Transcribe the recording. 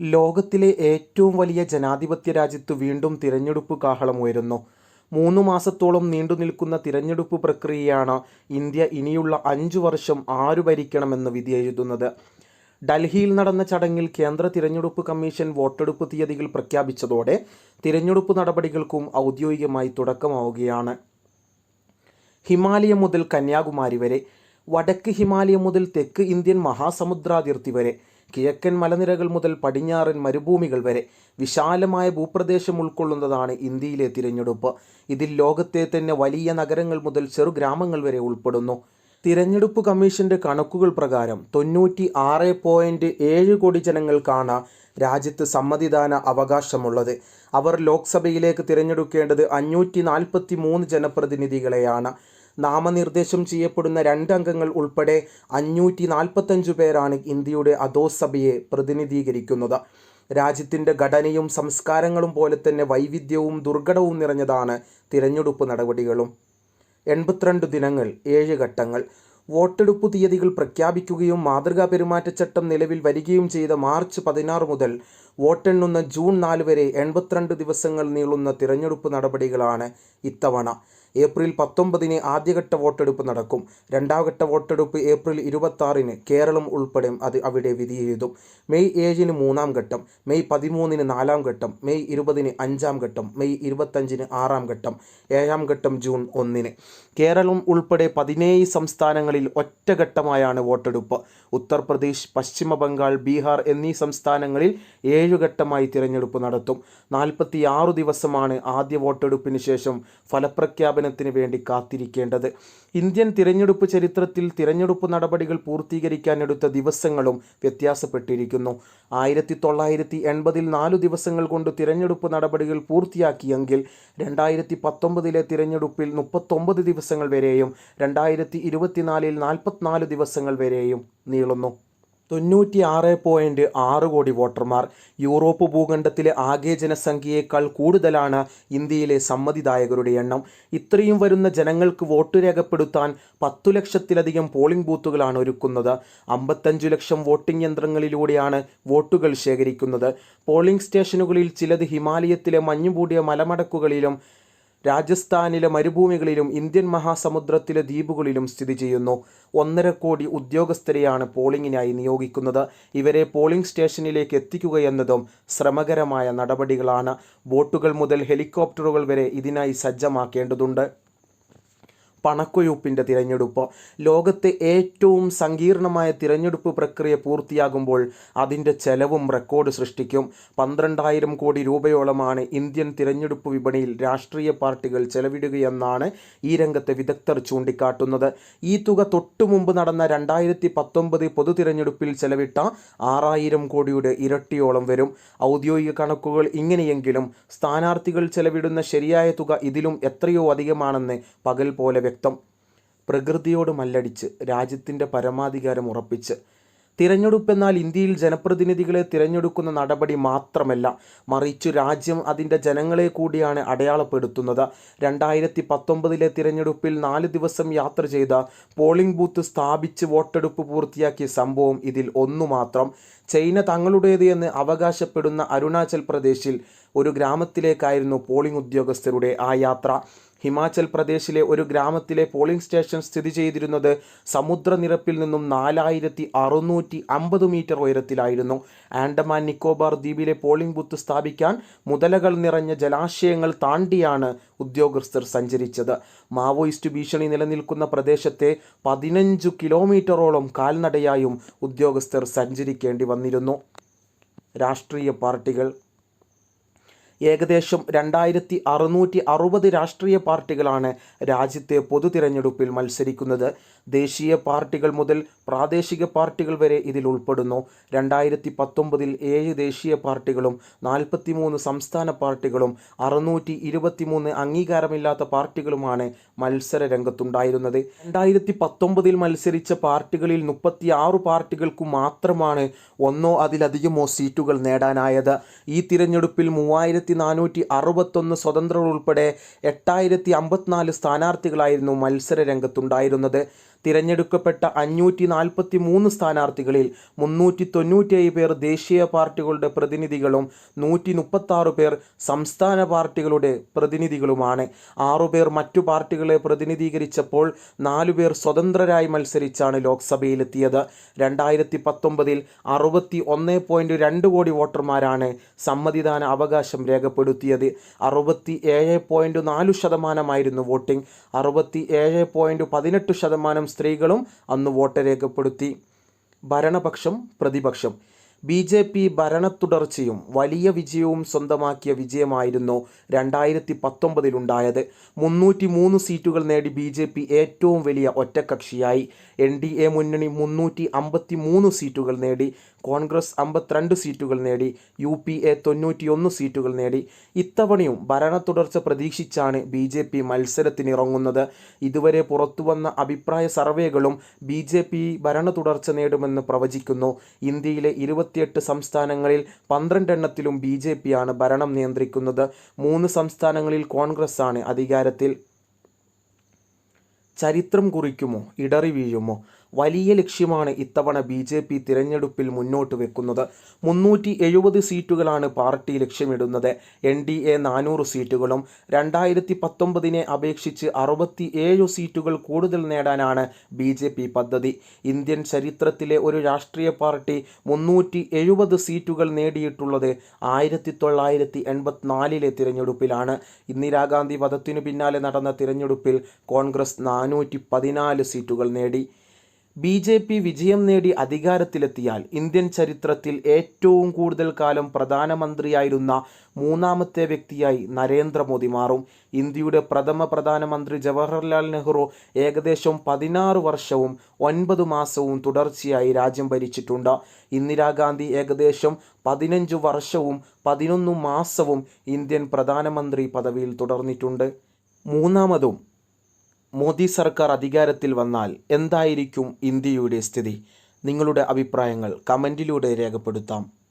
ലോകത്തിലെ ഏറ്റവും വലിയ ജനാധിപത്യ രാജ്യത്ത് വീണ്ടും തിരഞ്ഞെടുപ്പ് കാഹളം ഉയരുന്നു. മൂന്ന് മാസത്തോളം നീണ്ടുനിൽക്കുന്ന തിരഞ്ഞെടുപ്പ് പ്രക്രിയയാണ് ഇന്ത്യ ഇനിയുള്ള അഞ്ചു വർഷം ആരു ഭരിക്കണമെന്ന് വിധിയെഴുതുന്നത് ഡൽഹിയിൽ നടന്ന ചടങ്ങിൽ കേന്ദ്ര തിരഞ്ഞെടുപ്പ് കമ്മീഷൻ വോട്ടെടുപ്പ് തീയതികൾ പ്രഖ്യാപിച്ചതോടെ തിരഞ്ഞെടുപ്പ് നടപടികൾക്കും ഔദ്യോഗികമായി തുടക്കമാവുകയാണ്. ഹിമാലയം മുതൽ കന്യാകുമാരി വരെ വടക്ക് ഹിമാലയം മുതൽ തെക്ക് ഇന്ത്യൻ മഹാസമുദ്രാതിർത്തി വരെ കിഴക്കൻ മലനിരകൾ മുതൽ പടിഞ്ഞാറൻ മരുഭൂമികൾ വരെ വിശാലമായ ഭൂപ്രദേശം ഉൾക്കൊള്ളുന്നതാണ് ഇന്ത്യയിലെ തിരഞ്ഞെടുപ്പ്. ഇതിൽ ലോകത്തെ തന്നെ വലിയ നഗരങ്ങൾ മുതൽ ചെറുഗ്രാമങ്ങൾ വരെ ഉൾപ്പെടുന്നു. തിരഞ്ഞെടുപ്പ് കമ്മീഷന്റെ കണക്കുകൾ പ്രകാരം തൊണ്ണൂറ്റി ആറ് പോയിന്റ് ഏഴ് കോടി ജനങ്ങൾക്കാണ് രാജ്യത്ത് സമ്മതിദാന അവകാശമുള്ളത്. അവർ ലോക്സഭയിലേക്ക് തിരഞ്ഞെടുക്കേണ്ടത് അഞ്ഞൂറ്റി നാൽപ്പത്തി മൂന്ന് ജനപ്രതിനിധികളെയാണ്. നാമനിർദ്ദേശം ചെയ്യപ്പെടുന്ന രണ്ടംഗങ്ങൾ ഉൾപ്പെടെ അഞ്ഞൂറ്റി നാൽപ്പത്തഞ്ചു പേരാണ് ഇന്ത്യയുടെ അധോസഭയെ പ്രതിനിധീകരിക്കുന്നത്. രാജ്യത്തിന്റെ ഘടനയും സംസ്കാരങ്ങളും പോലെ തന്നെ വൈവിധ്യവും ദുർഘടവും നിറഞ്ഞതാണ് തിരഞ്ഞെടുപ്പ് നടപടികളും. എൺപത്തിരണ്ട് ദിനങ്ങൾ ഏഴ് ഘട്ടങ്ങൾ. വോട്ടെടുപ്പ് തീയതികൾ പ്രഖ്യാപിക്കുകയും മാതൃകാ പെരുമാറ്റച്ചട്ടം നിലവിൽ വരികയും ചെയ്ത മാർച്ച് പതിനാറ് മുതൽ വോട്ടെണ്ണുന്ന ജൂൺ നാല് വരെ എൺപത്തിരണ്ട് ദിവസങ്ങൾ നീളുന്ന തിരഞ്ഞെടുപ്പ് നടപടികളാണ് ഇത്തവണ. ഏപ്രിൽ പത്തൊമ്പതിന് ആദ്യഘട്ട വോട്ടെടുപ്പ് നടക്കും. രണ്ടാംഘട്ട വോട്ടെടുപ്പ് ഏപ്രിൽ ഇരുപത്താറിന് കേരളം ഉൾപ്പെടെ അത് അവിടെ വിധിയെഴുതും. മെയ് ഏഴിന് മൂന്നാം ഘട്ടം മെയ് പതിമൂന്നിന് നാലാം ഘട്ടം മെയ് ഇരുപതിന് അഞ്ചാം ഘട്ടം മെയ് ഇരുപത്തഞ്ചിന് ആറാം ഘട്ടം ഏഴാം ഘട്ടം ജൂൺ ഒന്നിന്. കേരളം ഉൾപ്പെടെ പതിനേഴ് സംസ്ഥാനങ്ങളിൽ ഒറ്റഘട്ടമായാണ് വോട്ടെടുപ്പ്. ഉത്തർപ്രദേശ് പശ്ചിമ ബംഗാൾ ബീഹാർ എന്നീ സംസ്ഥാനങ്ങളിൽ ഏഴുഘട്ടമായി തിരഞ്ഞെടുപ്പ് നടത്തും. നാൽപ്പത്തി ആറു ദിവസമാണ് ആദ്യ വോട്ടെടുപ്പിന് ശേഷം ഫലപ്രഖ്യാപനത്തിന് വേണ്ടി കാത്തിരിക്കേണ്ടത്. ഇന്ത്യൻ തിരഞ്ഞെടുപ്പ് ചരിത്രത്തിൽ തിരഞ്ഞെടുപ്പ് നടപടികൾ പൂർത്തീകരിക്കാൻ എടുത്ത ദിവസങ്ങളും വ്യത്യാസപ്പെട്ടിരിക്കുന്നു. ആയിരത്തി തൊള്ളായിരത്തി എൺപതിൽ നാലു ദിവസങ്ങൾ കൊണ്ട് തിരഞ്ഞെടുപ്പ് നടപടികൾ പൂർത്തിയാക്കിയെങ്കിൽ രണ്ടായിരത്തി പത്തൊമ്പതിലെ തിരഞ്ഞെടുപ്പിൽ മുപ്പത്തൊമ്പത് ദിവസങ്ങൾ വരെയും രണ്ടായിരത്തി ഇരുപത്തിനാലിൽ നാൽപ്പത്തിനാല് ദിവസങ്ങൾ വരെയും നീളുന്നു. തൊണ്ണൂറ്റി ആറ് പോയിന്റ് ആറ് കോടി വോട്ടർമാർ. യൂറോപ്പ് ഭൂഖണ്ഡത്തിലെ ആകെ ജനസംഖ്യയേക്കാൾ കൂടുതലാണ് ഇന്ത്യയിലെ സമ്മതിദായകരുടെ എണ്ണം. ഇത്രയും വരുന്ന ജനങ്ങൾക്ക് വോട്ട് രേഖപ്പെടുത്താൻ പത്തു ലക്ഷത്തിലധികം പോളിംഗ് ബൂത്തുകളാണ് ഒരുക്കുന്നത്. അമ്പത്തഞ്ചു ലക്ഷം വോട്ടിംഗ് യന്ത്രങ്ങളിലൂടെയാണ് വോട്ടുകൾ ശേഖരിക്കുന്നത്. പോളിംഗ് സ്റ്റേഷനുകളിൽ ചിലത് ഹിമാലയത്തിലെ മഞ്ഞുകൂടിയ മലമടക്കുകളിലും രാജസ്ഥാനിലെ മരുഭൂമികളിലും ഇന്ത്യൻ മഹാസമുദ്രത്തിലെ ദ്വീപുകളിലും സ്ഥിതി ചെയ്യുന്നു. ഒന്നര കോടി ഉദ്യോഗസ്ഥരെയാണ് പോളിംഗിനായി നിയോഗിക്കുന്നത്. ഇവരെ പോളിംഗ് സ്റ്റേഷനിലേക്ക് എത്തിക്കുക എന്നതും ശ്രമകരമായ നടപടികളാണ്. ബോട്ടുകൾ മുതൽ ഹെലികോപ്റ്ററുകൾ വരെ ഇതിനായി സജ്ജമാക്കേണ്ടതുണ്ട്. പണക്കൊഴുപ്പിന്റെ തിരഞ്ഞെടുപ്പ്. ലോകത്തെ ഏറ്റവും സങ്കീർണമായ തിരഞ്ഞെടുപ്പ് പ്രക്രിയ പൂർത്തിയാകുമ്പോൾ അതിന്റെ ചെലവും റെക്കോർഡ് സൃഷ്ടിക്കും. പന്ത്രണ്ടായിരം കോടി രൂപയോളമാണ് ഇന്ത്യൻ തിരഞ്ഞെടുപ്പ് വിപണിയിൽ രാഷ്ട്രീയ പാർട്ടികൾ ചെലവിടുകയെന്നാണ് ഈ രംഗത്തെ വിദഗ്ധർ ചൂണ്ടിക്കാട്ടുന്നത്. ഈ തുക തൊട്ടു മുമ്പ് നടന്ന രണ്ടായിരത്തി പത്തൊമ്പത് പൊതു തിരഞ്ഞെടുപ്പിൽ ചെലവിട്ട ആറായിരം കോടിയുടെ ഇരട്ടിയോളം വരും. ഔദ്യോഗിക കണക്കുകൾ ഇങ്ങനെയെങ്കിലും സ്ഥാനാർത്ഥികൾ ചെലവിടുന്ന ശരിയായ തുക ഇതിലും എത്രയോ അധികമാണെന്ന് പകൽ പോലെ വ്യക്തം. പ്രകൃതിയോട് മല്ലടിച്ച് രാജ്യത്തിന്റെ പരമാധികാരം ഉറപ്പിച്ച്. തിരഞ്ഞെടുപ്പ് എന്നാൽ ഇന്ത്യയിൽ ജനപ്രതിനിധികളെ തിരഞ്ഞെടുക്കുന്ന നടപടി മാത്രമല്ല മറിച്ചു രാജ്യം അതിന്റെ ജനങ്ങളെ കൂടിയാണ് അടയാളപ്പെടുത്തുന്നത്. രണ്ടായിരത്തി പത്തൊമ്പതിലെ തിരഞ്ഞെടുപ്പിൽ നാല് ദിവസം യാത്ര ചെയ്ത പോളിംഗ് ബൂത്ത് സ്ഥാപിച്ച് വോട്ടെടുപ്പ് പൂർത്തിയാക്കിയ സംഭവം ഇതിൽ ഒന്നു മാത്രം. ചൈന തങ്ങളുടേത് എന്ന് അവകാശപ്പെടുന്ന അരുണാചൽ പ്രദേശിൽ ഒരു ഗ്രാമത്തിലേക്കായിരുന്നു പോളിംഗ് ഉദ്യോഗസ്ഥരുടെ ആ യാത്ര. ഹിമാചൽ പ്രദേശിലെ ഒരു ഗ്രാമത്തിലെ പോളിംഗ് സ്റ്റേഷൻ സ്ഥിതി ചെയ്തിരുന്നത് സമുദ്രനിരപ്പിൽ നിന്നും നാലായിരത്തി അറുന്നൂറ്റി അമ്പത് മീറ്റർ ഉയരത്തിലായിരുന്നു. ആൻഡമാൻ നിക്കോബാർ ദ്വീപിലെ പോളിംഗ് ബൂത്ത് സ്ഥാപിക്കാൻ മുതലകൾ നിറഞ്ഞ ജലാശയങ്ങൾ താണ്ടിയാണ് ഉദ്യോഗസ്ഥർ സഞ്ചരിച്ചത്. മാവോയിസ്റ്റ് ഭീഷണി നിലനിൽക്കുന്ന പ്രദേശത്തെ പതിനഞ്ചു കിലോമീറ്ററോളം കാൽനടയായും ഉദ്യോഗസ്ഥർ സഞ്ചരിക്കേണ്ടി വന്നിരുന്നു. രാഷ്ട്രീയ പാർട്ടികൾ ഏകദേശം രണ്ടായിരത്തി അറുന്നൂറ്റി അറുപത് രാഷ്ട്രീയ പാർട്ടികളാണ് രാജ്യത്തെ പൊതു തിരഞ്ഞെടുപ്പിൽ മത്സരിക്കുന്നത്. ദേശീയ പാർട്ടികൾ മുതൽ പ്രാദേശിക പാർട്ടികൾ വരെ ഇതിൽ ഉൾപ്പെടുന്നു. രണ്ടായിരത്തി പത്തൊമ്പതിൽ ഏഴ് ദേശീയ പാർട്ടികളും നാൽപ്പത്തിമൂന്ന് സംസ്ഥാന പാർട്ടികളും അറുന്നൂറ്റി ഇരുപത്തിമൂന്ന് അംഗീകാരമില്ലാത്ത പാർട്ടികളുമാണ് മത്സര രംഗത്തുണ്ടായിരുന്നത് രണ്ടായിരത്തി പത്തൊമ്പതിൽ മത്സരിച്ച പാർട്ടികളിൽ മുപ്പത്തി ആറ് പാർട്ടികൾക്കു മാത്രമാണ് ഒന്നോ അതിലധികമോ സീറ്റുകൾ നേടാനായത്. ഈ തിരഞ്ഞെടുപ്പിൽ മൂവായിരത്തി നാനൂറ്റി അറുപത്തൊന്ന് സ്വതന്ത്രർ ഉൾപ്പെടെ എട്ടായിരത്തി അമ്പത്തിനാല് സ്ഥാനാർത്ഥികളായിരുന്നു മത്സര രംഗത്തുണ്ടായിരുന്നത് തിരഞ്ഞെടുക്കപ്പെട്ട അഞ്ഞൂറ്റി നാൽപ്പത്തി മൂന്ന് സ്ഥാനാർത്ഥികളിൽ മുന്നൂറ്റി തൊണ്ണൂറ്റിയേഴ് പേർ ദേശീയ പാർട്ടികളുടെ പ്രതിനിധികളും നൂറ്റി മുപ്പത്താറ് പേർ സംസ്ഥാന പാർട്ടികളുടെ പ്രതിനിധികളുമാണ്. ആറുപേർ മറ്റു പാർട്ടികളെ പ്രതിനിധീകരിച്ചപ്പോൾ നാലുപേർ സ്വതന്ത്രരായി മത്സരിച്ചാണ് ലോക്സഭയിലെത്തിയത്. രണ്ടായിരത്തി പത്തൊമ്പതിൽ അറുപത്തി ഒന്ന് പോയിന്റ് രണ്ട് കോടി വോട്ടർമാരാണ് സമ്മതിദാന അവകാശം രേഖപ്പെടുത്തിയത്. അറുപത്തി ഏഴ് പോയിന്റ് നാല് ശതമാനമായിരുന്നു വോട്ടിംഗ്. അറുപത്തി ഏഴ് പോയിന്റ് പതിനെട്ട് ശതമാനം സ്ത്രീകളും അന്ന് വോട്ട് രേഖപ്പെടുത്തി. ഭരണപക്ഷം പ്രതിപക്ഷം. ബി ജെ പി ഭരണത്തുടർച്ചയും വലിയ വിജയവും സ്വന്തമാക്കിയ വിജയമായിരുന്നു രണ്ടായിരത്തി പത്തൊമ്പതിലുണ്ടായത് മുന്നൂറ്റി മൂന്ന് സീറ്റുകൾ നേടി ബി ജെ പി ഏറ്റവും വലിയ ഒറ്റക്കക്ഷിയായി. എൻ ഡി എ മുന്നണി മുന്നൂറ്റി അമ്പത്തി മൂന്ന് സീറ്റുകൾ നേടി. കോൺഗ്രസ് അമ്പത്തിരണ്ട് സീറ്റുകൾ നേടി യു പി എ തൊണ്ണൂറ്റിയൊന്ന് സീറ്റുകൾ നേടി. ഇത്തവണയും ഭരണ തുടർച്ച പ്രതീക്ഷിച്ചാണ് ബി ജെ പി മത്സരത്തിനിറങ്ങുന്നത്. ഇതുവരെ പുറത്തുവന്ന അഭിപ്രായ സർവേകളും ബി ജെ പി ഭരണ തുടർച്ച നേടുമെന്ന് പ്രവചിക്കുന്നു. ഇന്ത്യയിലെ ഇരുപത്തിയെട്ട് സംസ്ഥാനങ്ങളിൽ പന്ത്രണ്ടെണ്ണത്തിലും ബി ജെ പിയാണ് ഭരണം നിയന്ത്രിക്കുന്നത്. മൂന്ന് സംസ്ഥാനങ്ങളിൽ കോൺഗ്രസ് ആണ് അധികാരത്തിൽ. ചരിത്രം കുറിക്കുമോ? ഇടറി വീഴുമോ? വലിയ ലക്ഷ്യമാണ് ഇത്തവണ ബി ജെ പി തിരഞ്ഞെടുപ്പിൽ മുന്നോട്ട് വെക്കുന്നത്. മുന്നൂറ്റി എഴുപത് സീറ്റുകളാണ് പാർട്ടി ലക്ഷ്യമിടുന്നത്. എൻ ഡി എ നാനൂറ് സീറ്റുകളും രണ്ടായിരത്തി പത്തൊമ്പതിനെ അപേക്ഷിച്ച് അറുപത്തി ഏഴ് സീറ്റുകൾ കൂടുതൽ നേടാനാണ് ബി ജെ പി പദ്ധതി. ഇന്ത്യൻ ചരിത്രത്തിലെ ഒരു രാഷ്ട്രീയ പാർട്ടി മുന്നൂറ്റി എഴുപത് സീറ്റുകൾ നേടിയിട്ടുള്ളത് ആയിരത്തി തൊള്ളായിരത്തി എൺപത്തിനാലിലെ തിരഞ്ഞെടുപ്പിലാണ് ഇന്ദിരാഗാന്ധി വധത്തിനു പിന്നാലെ നടന്ന തിരഞ്ഞെടുപ്പിൽ കോൺഗ്രസ് നാനൂറ്റി പതിനാല് സീറ്റുകൾ നേടി. ബി ജെ പി വിജയം നേടി അധികാരത്തിലെത്തിയാൽ ഇന്ത്യൻ ചരിത്രത്തിൽ ഏറ്റവും കൂടുതൽ കാലം പ്രധാനമന്ത്രിയായിരുന്ന മൂന്നാമത്തെ വ്യക്തിയായി നരേന്ദ്രമോദി മാറും. ഇന്ത്യയുടെ പ്രഥമ പ്രധാനമന്ത്രി ജവഹർലാൽ നെഹ്റു ഏകദേശം പതിനാറ് വർഷവും ഒൻപത് മാസവും തുടർച്ചയായി രാജ്യം ഭരിച്ചിട്ടുണ്ട്. ഇന്ദിരാഗാന്ധി ഏകദേശം പതിനഞ്ച് വർഷവും പതിനൊന്ന് മാസവും ഇന്ത്യൻ പ്രധാനമന്ത്രി പദവിയിൽ തുടർന്നിട്ടുണ്ട്. മൂന്നാമതും മോദി സർക്കാർ അധികാരത്തിൽ വന്നാൽ എന്തായിരിക്കും ഇന്ത്യയുടെ സ്ഥിതി? നിങ്ങളുടെ അഭിപ്രായങ്ങൾ കമന്റിലൂടെ രേഖപ്പെടുത്താം.